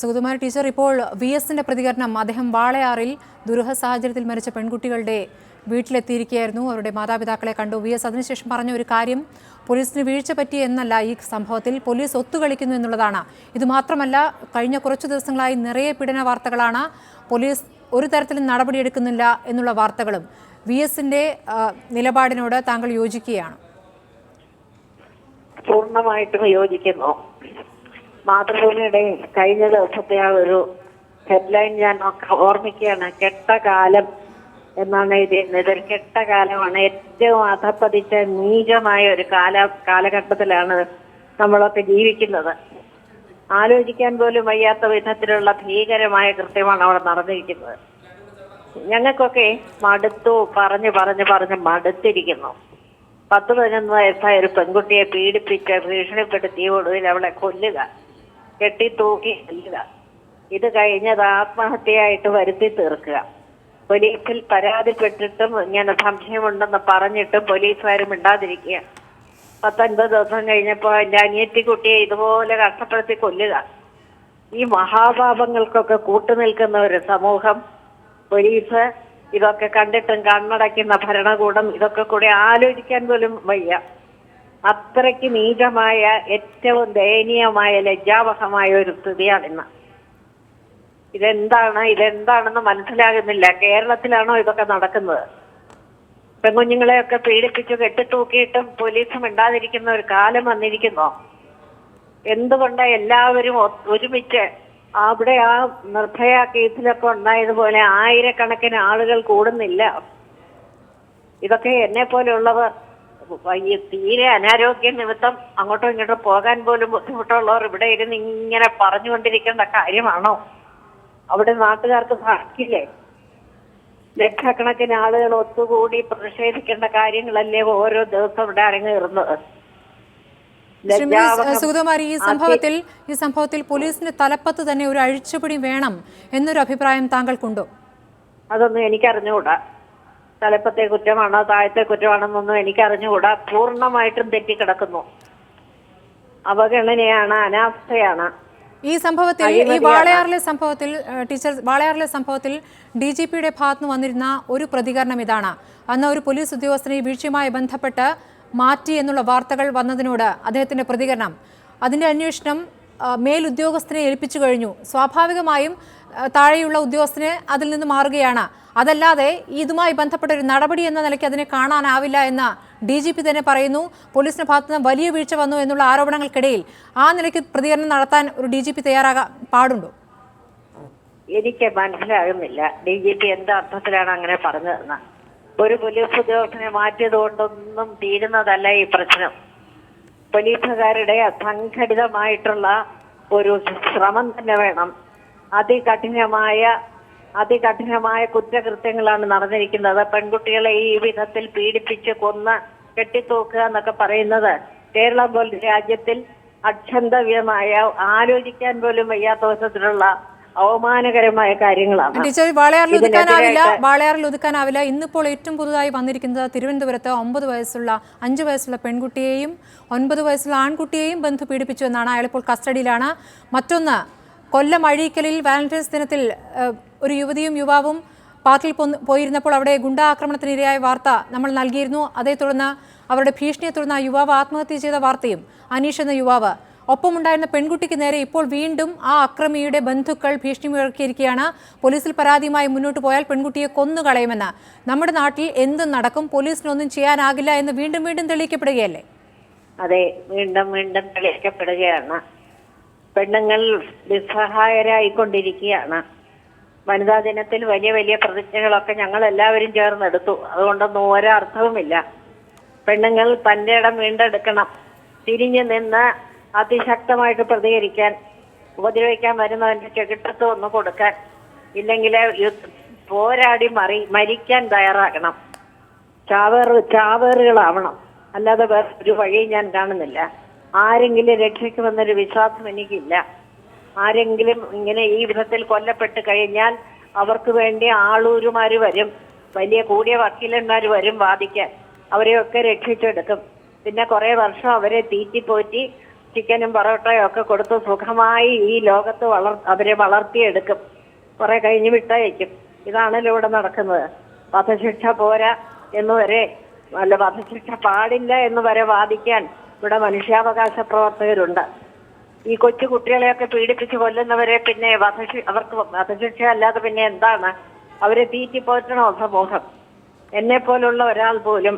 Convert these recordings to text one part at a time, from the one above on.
Sugathakumari teacher ഇപ്പോൾ V എസിന്റെ പ്രതികരണം അദ്ദേഹം വാളയാറിൽ ദുരൂഹ സാഹചര്യത്തിൽ മരിച്ച പെൺകുട്ടികളുടെ വീട്ടിലെത്തിയിരിക്കുകയായിരുന്നു. അവരുടെ മാതാപിതാക്കളെ കണ്ടു. വി എസ് അതിനുശേഷം പറഞ്ഞ ഒരു കാര്യം പോലീസിന് വീഴ്ച പറ്റി എന്നല്ല ഈ സംഭവത്തിൽ. പോലീസ് ഒത്തുകളിക്കുന്നു എന്നുള്ളതാണ്. ഇത് മാത്രമല്ല കഴിഞ്ഞ കുറച്ചു ദിവസങ്ങളായി നിറയെ പീഡന വാർത്തകളാണ്. പോലീസ് ഒരു തരത്തിലും നടപടിയെടുക്കുന്നില്ല എന്നുള്ള വാർത്തകളും വി എസിന്റെ നിലപാടിനോട് താങ്കൾ യോജിക്കുകയാണ്. പൂർണമായിട്ടും യോജിക്കുന്നു. മാതൃഭൂമിയുടെ കഴിഞ്ഞ ദിവസത്തെ ആ ഒരു ഹെഡ്ലൈൻ ഞാൻ ഓർമ്മിക്കുകയാണ്. കെട്ട കാലം എന്നാണ് എഴുതിയിരുന്നത്. ഒരു കെട്ട കാലമാണ് ഏറ്റവും അധപ്പതിച്ച നീചമായ ഒരു കാല കാലഘട്ടത്തിലാണ് നമ്മളൊക്കെ ജീവിക്കുന്നത്. ആലോചിക്കാൻ പോലും വയ്യാത്ത വിധത്തിലുള്ള ഭീകരമായ കൃത്യമാണ് അവിടെ നടന്നിരിക്കുന്നത്. ഞങ്ങൾക്കൊക്കെ മടുത്തു പറഞ്ഞ് പറഞ്ഞ് പറഞ്ഞ് മടുത്തിരിക്കുന്നു. പത്ത് പതിനൊന്ന് വയസ്സായ ഒരു പെൺകുട്ടിയെ പീഡിപ്പിച്ച് ഭീഷണിപ്പെടുത്തി ഒടുവിൽ അവളെ കൊല്ലുക. കെട്ടി തൂക്കി കൊല്ലുക ഇത് കഴിഞ്ഞത് ആത്മഹത്യയായിട്ട് വരുത്തി തീർക്കുക. പോലീസിൽ പരാതിപ്പെട്ടിട്ടും ഇങ്ങനെ സംശയമുണ്ടെന്ന് പറഞ്ഞിട്ട് പോലീസുകാരും മിണ്ടാതിരിക്കുക. പത്തൊൻപത് ദിവസം കഴിഞ്ഞപ്പോൾ എന്റെ അനിയത്തിക്കുട്ടിയെ ഇതുപോലെ കഷ്ടപ്പെടുത്തി കൊല്ലുക. ഈ മഹാപാപങ്ങൾക്കൊക്കെ കൂട്ടുനിൽക്കുന്ന ഒരു സമൂഹം പോലീസ് ഇതൊക്കെ കണ്ടിട്ടും കണ്ണടയ്ക്കുന്ന ഭരണകൂടം ഇതൊക്കെ കൂടെ ആലോചിക്കാൻ പോലും വയ്യ. അത്രയ്ക്ക് നീചമായ ഏറ്റവും ദയനീയമായ ലജ്ജാവഹമായ ഒരു സ്ഥിതിയാണ് ഇന്ന് ഇതെന്താണ്? ഇതെന്താണെന്ന് മനസ്സിലാകുന്നില്ല. കേരളത്തിലാണോ ഇതൊക്കെ നടക്കുന്നത്? പെൺകുഞ്ഞുങ്ങളെയൊക്കെ പീഡിപ്പിച്ച് കെട്ടിത്തൂക്കിയിട്ടും പോലീസും ഇണ്ടാതിരിക്കുന്ന ഒരു കാലം വന്നിരിക്കുന്നു. എന്തുകൊണ്ട് എല്ലാവരും ഒരുമിച്ച് അവിടെ ആ നിർഭയ കേസിലൊക്കെ ഉണ്ടായതുപോലെ ആയിരക്കണക്കിന് ആളുകൾ കൂടുന്നില്ല? ഇതൊക്കെ എന്നെ പോലെയുള്ളവർ ഈ തീരെ അനാരോഗ്യ നിമിത്തം അങ്ങോട്ടും ഇങ്ങോട്ടും പോകാൻ പോലും ബുദ്ധിമുട്ടുള്ളവർ ഇവിടെ ഇരുന്ന് ഇങ്ങനെ പറഞ്ഞുകൊണ്ടിരിക്കേണ്ട കാര്യമാണോ? അവിടെ നാട്ടുകാർക്ക് സാധിക്കില്ലേ? ലക്ഷക്കണക്കിന് ആളുകൾ ഒത്തുകൂടി പ്രതിഷേധിക്കേണ്ട കാര്യങ്ങളല്ലേ ഓരോ ദിവസം ഇവിടെ അരങ്ങേറുന്നത്? സുഗതകുമാരി ഈ സംഭവത്തിൽ ഈ സംഭവത്തിൽ പോലീസിന്റെ തലപ്പത്ത് തന്നെ ഒരു അഴിച്ചുപിടി വേണം എന്നൊരു അഭിപ്രായം താങ്കൾക്കുണ്ടോ? അതൊന്നും എനിക്കറിഞ്ഞുകൂടാ. തലപ്പത്തെ കുറ്റമാണോ താഴത്തെ കുറ്റമാണെന്നൊന്നും എനിക്കറിഞ്ഞുകൂടാ. പൂർണമായിട്ടും തെറ്റിക്കിടക്കുന്നു. അവഗണനയാണ് അനാസ്ഥയാണ്. ഈ സംഭവത്തിൽ ഈ. വാളയാറിലെ സംഭവത്തിൽ ടീച്ചർ വാളയാറിലെ സംഭവത്തിൽ ഡി ജി പിയുടെ ഭാഗത്തുനിന്ന് വന്നിരുന്ന ഒരു പ്രതികരണം ഇതാണ്. അന്ന് ഒരു പോലീസ് ഉദ്യോഗസ്ഥനെ വീഴ്ചയുമായി ബന്ധപ്പെട്ട് മാറ്റി എന്നുള്ള വാർത്തകൾ വന്നതിനോട് അദ്ദേഹത്തിന്റെ പ്രതികരണം. അതിന്റെ അന്വേഷണം മേലുദ്യോഗസ്ഥനെ ഏൽപ്പിച്ചു കഴിഞ്ഞു. സ്വാഭാവികമായും താഴെയുള്ള ഉദ്യോഗസ്ഥനെ അതിൽ നിന്ന് മാറുകയാണ്. അതല്ലാതെ ഇതുമായി ബന്ധപ്പെട്ട ഒരു നടപടി എന്ന നിലയ്ക്ക് അതിനെ കാണാനാവില്ല എന്ന് ഡി ജി പി തന്നെ പറയുന്നു. പോലീസിന്റെ ഭാഗത്തുനിന്ന് വലിയ വീഴ്ച വന്നു എന്നുള്ള ആരോപണങ്ങൾക്കിടയിൽ ആ നിലയ്ക്ക് പ്രതികരണം നടത്താൻ ഒരു ഡി ജി പി തയ്യാറാകാൻ പാടുണ്ടോ? എനിക്ക് മനസ്സിലാകുന്നില്ല. ഡി ജി പി എന്ത് അർത്ഥത്തിലാണ് അങ്ങനെ പറഞ്ഞതെന്ന്. ഒരു പോലീസ് ഉദ്യോഗസ്ഥനെ മാറ്റിയത് കൊണ്ടൊന്നും തീരുന്നതല്ല ഈ പ്രശ്നം. പോലീസുകാരുടെ അസംഘടിതമായിട്ടുള്ള ഒരു ശ്രമം തന്നെ വേണം. അതികഠിനമായ അതികഠിനമായ കുറ്റകൃത്യങ്ങളാണ് നടന്നിരിക്കുന്നത്. പെൺകുട്ടികളെ ഈ വിധത്തിൽ പീഡിപ്പിച്ച് കൊന്ന് കെട്ടിത്തൂക്കുക എന്നൊക്കെ പറയുന്നത് കേരളം പോലെ രാജ്യത്തിൽ അക്ഷന്തവ്യമായ ആലോചിക്കാൻ പോലും വയ്യാത്ത വിധത്തിലുള്ള അവമാനകരമായ കാര്യങ്ങളാണ്. ടീച്ചർ വാളയാറിൽ ഒതുക്കാനാവില്ല. വാളയാറിൽ ഒതുക്കാനാവില്ല. ഇന്നിപ്പോൾ ഏറ്റവും പുതുതായി വന്നിരിക്കുന്നത് തിരുവനന്തപുരത്ത് ഒമ്പത് വയസ്സുള്ള അഞ്ച് വയസ്സുള്ള പെൺകുട്ടിയെയും ഒൻപത് വയസ്സുള്ള ആൺകുട്ടിയെയും ബന്ധു പീഡിപ്പിച്ചു എന്നാണ്. അയാളിപ്പോൾ കസ്റ്റഡിയിലാണ്. മറ്റൊന്ന് കൊല്ലം അഴീക്കലിൽ വാലന്റൈൻസ് ദിനത്തിൽ ഒരു യുവതിയും യുവാവും പാർക്കിൽ പോയിരുന്നപ്പോൾ അവിടെ ഗുണ്ടാ ആക്രമണത്തിനിരയായ വാർത്ത നമ്മൾ നൽകിയിരുന്നു. അതേ തുടർന്ന് അവരുടെ ഭീഷണിയെ തുടർന്ന് ആ യുവാവ് ആത്മഹത്യ ചെയ്ത വാർത്തയും അനീഷ് എന്ന യുവാവ്. ഒപ്പമുണ്ടായിരുന്ന പെൺകുട്ടിക്ക് നേരെ ഇപ്പോൾ വീണ്ടും ആ അക്രമിയുടെ ബന്ധുക്കൾ ഭീഷണി മുഴക്കിയിരിക്കുകയാണ്. പോലീസിൽ പരാതിയുമായി മുന്നോട്ട് പോയാൽ പെൺകുട്ടിയെ കൊന്നുകളയുമെന്ന്. നമ്മുടെ നാട്ടിൽ എന്തും നടക്കും? പോലീസിനൊന്നും ചെയ്യാനാകില്ല എന്ന് വീണ്ടും വീണ്ടും തെളിയിക്കപ്പെടുകയല്ലേ? അതെ വീണ്ടും വീണ്ടും തെളിയിക്കപ്പെടുകയാണ്. പെണ്ണുങ്ങൾ നിസ്സഹായരായിക്കൊണ്ടിരിക്കുകയാണ്. വനിതാ ദിനത്തിൽ വലിയ വലിയ പ്രതിജ്ഞകളൊക്കെ ഞങ്ങൾ എല്ലാവരും ചേർന്നെടുത്തു. അതുകൊണ്ടൊന്നും ഒരർത്ഥവുമില്ല പെണ്ണുങ്ങൾ തന്റെ ഇടം വീണ്ടെടുക്കണം. തിരിഞ്ഞു നിന്ന് അതിശക്തമായിട്ട് പ്രതികരിക്കാൻ ഉപദ്രവിക്കാൻ വരുന്നവന്റെ ചെകിട്ടത്ത് ഒന്ന് കൊടുക്കാൻ ഇല്ലെങ്കിൽ പോരാടി മറി മരിക്കാൻ തയ്യാറാകണം. ചാവേറ് ചാവേറുകളാവണം. അല്ലാതെ വേറെ ഒരു വഴിയും ഞാൻ കാണുന്നില്ല. ആരെങ്കിലും രക്ഷിക്കുമെന്നൊരു വിശ്വാസം എനിക്കില്ല. ആരെങ്കിലും ഇങ്ങനെ ഈ വിധത്തിൽ കൊല്ലപ്പെട്ട് കഴിഞ്ഞാൽ അവർക്ക് വേണ്ടി ആളൂരുമാർ വരും വലിയ കൂടിയ വക്കീലന്മാർ വരും വാദിക്കാൻ. അവരെയൊക്കെ രക്ഷിച്ചെടുക്കും. പിന്നെ കുറെ വർഷം അവരെ തീറ്റിപ്പോറ്റി ചിക്കനും പൊറോട്ടയും ഒക്കെ കൊടുത്ത് സുഖമായി ഈ ലോകത്ത് വളർ അവരെ വളർത്തിയെടുക്കും. കുറെ കഴിഞ്ഞ് വിട്ടയക്കും. ഇതാണല്ലോ ഇവിടെ നടക്കുന്നത്. വധശിക്ഷ പോരാ എന്ന് വരെ അല്ല വധശിക്ഷ പാടില്ല എന്ന് വരെ വാദിക്കാൻ ഇവിടെ മനുഷ്യാവകാശ പ്രവർത്തകരുണ്ട്. ഈ കൊച്ചു കുട്ടികളെയൊക്കെ പീഡിപ്പിച്ച് കൊല്ലുന്നവരെ പിന്നെ വധശി അവർക്ക് വധശിക്ഷ അല്ലാതെ പിന്നെ എന്താണ്? അവരെ തീറ്റിപ്പോറ്റണോ സമൂഹം എന്നെ പോലുള്ള ഒരാൾ പോലും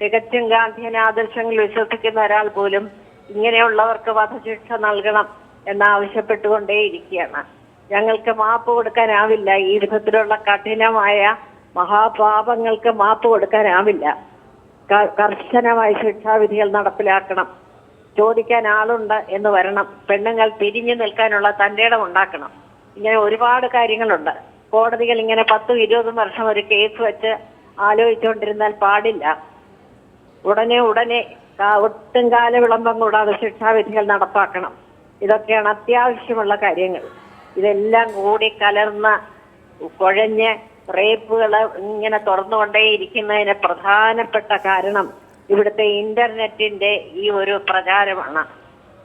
തികച്ചും ഗാന്ധിയൻ ആദർശങ്ങൾ വിശ്വസിക്കുന്ന ഒരാൾ പോലും ഇങ്ങനെയുള്ളവർക്ക് വധശിക്ഷ നൽകണം എന്നാവശ്യപ്പെട്ടുകൊണ്ടേയിരിക്കുകയാണ്. ഞങ്ങൾക്ക് മാപ്പ് കൊടുക്കാനാവില്ല. ഈ വിധത്തിലുള്ള കഠിനമായ മഹാപാപങ്ങൾക്ക് മാപ്പ് കൊടുക്കാനാവില്ല. കർശനമായ ശിക്ഷാവിധികൾ നടപ്പിലാക്കണം. ചോദിക്കാൻ ആളുണ്ട് എന്ന് വരണം. പെണ്ണുങ്ങൾ പിരിഞ്ഞു നിൽക്കാനുള്ള തന്റെ ഇടം ഉണ്ടാക്കണം. ഇങ്ങനെ ഒരുപാട് കാര്യങ്ങളുണ്ട്. കോടതികൾ ഇങ്ങനെ പത്തും ഇരുപതും വർഷം ഒരു കേസ് വെച്ച് ആലോചിച്ചുകൊണ്ടിരുന്നാൽ പാടില്ല. ഉടനെ ഉടനെ ഒട്ടും കാല വിളംബം കൂടാതെ ശിക്ഷാവിധികൾ നടപ്പാക്കണം. ഇതൊക്കെയാണ് അത്യാവശ്യമുള്ള കാര്യങ്ങൾ. ഇതെല്ലാം കൂടി കലർന്ന് കുഴഞ്ഞ് റേപ്പുകൾ ഇങ്ങനെ തുറന്നുകൊണ്ടേയിരിക്കുന്നതിന് പ്രധാനപ്പെട്ട കാരണം ഇവിടുത്തെ ഇന്റർനെറ്റിന്റെ ഈ ഒരു പ്രചാരമാണ്.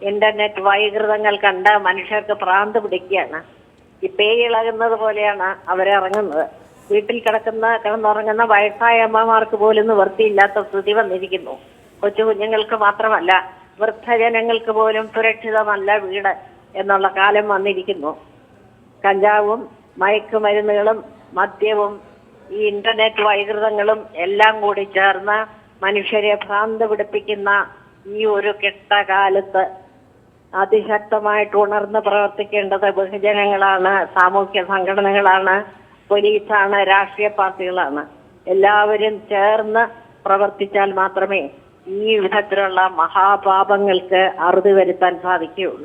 ഇന്റർനെറ്റ് വൈകൃതങ്ങൾ കണ്ട് മനുഷ്യർക്ക് ഭ്രാന്ത് പിടിക്കുകയാണ്. ഈ പേയിളകുന്നത് പോലെയാണ് അവരിറങ്ങുന്നത് വീട്ടിൽ കിടക്കുന്ന കിടന്നുറങ്ങുന്ന വയസ്സായ അമ്മമാർക്ക് പോലും വൃത്തിയില്ലാത്ത സ്ഥിതി വന്നിരിക്കുന്നു. കൊച്ചു കുഞ്ഞുങ്ങൾക്ക് മാത്രമല്ല വൃദ്ധജനങ്ങൾക്ക് പോലും സുരക്ഷിതമല്ല വീട് എന്നുള്ള കാലം വന്നിരിക്കുന്നു. കഞ്ചാവും മയക്കുമരുന്നുകളും മദ്യവും ഈ ഇന്റർനെറ്റ് വൈകൃതങ്ങളും എല്ലാം കൂടി ചേർന്ന് മനുഷ്യരെ ഭ്രാന്ത പിടിപ്പിക്കുന്ന ഈ ഒരു കെട്ടകാലത്ത് അതിശക്തമായിട്ട് ഉണർന്ന് പ്രവർത്തിക്കേണ്ടത് ബഹുജനങ്ങളാണ് സാമൂഹ്യ സംഘടനകളാണ് പോലീസാണ് രാഷ്ട്രീയ പാർട്ടികളാണ്. എല്ലാവരും ചേർന്ന് പ്രവർത്തിച്ചാൽ മാത്രമേ ഈ വിധത്തിലുള്ള മഹാപാപങ്ങൾക്ക് അറുതി വരുത്താൻ സാധിക്കുകയുള്ളൂ.